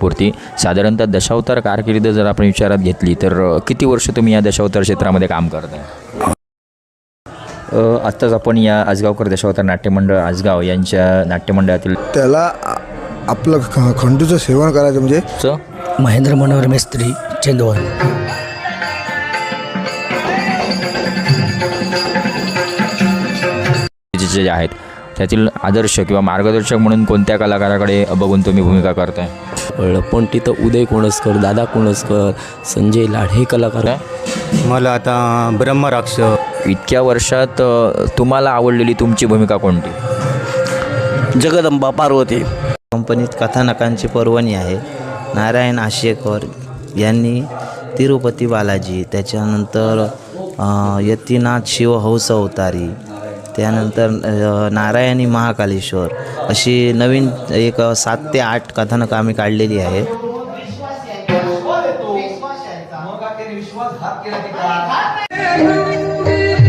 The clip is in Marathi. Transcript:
पूर्ती साधारणतः दशावतार कारकिर्द जर आपण विचारात घेतली तर किती वर्ष तुम्ही या दशावतार क्षेत्रामध्ये काम करताय? आत्ताच आपण या आजगावकर दशावतार नाट्यमंडळ आजगाव यांच्या नाट्यमंडळातील त्याला आपलं खंडूचं सेवन करायचं म्हणजे महेंद्र मनोहर मेस्त्री चेंदोवर. जे आहेत. त्यातील आदर्श किंवा मार्गदर्शक म्हणून कोणत्या कलाकाराकडे बघून तुम्ही भूमिका करताय? कळलं पण तिथं उदय कोणसकर दादा कोणसकर संजय लाड हे कलाकार. मला आता ब्रह्मराक्ष इतक्या वर्षात तुम्हाला आवडलेली तुमची भूमिका कोणती? जगदंबा पार्वती. कंपनीत कथानकांची पर्वणी आहे. नारायण आशेकर यांनी तिरुपती बालाजी त्याच्यानंतर यतीनाथ शिवहंस अवतारी त्यानंतर नारायणी महाकालेश्वर अशी नवीन एक सात ते आठ कथानकं आम्ही काढलेली आहेत. Thank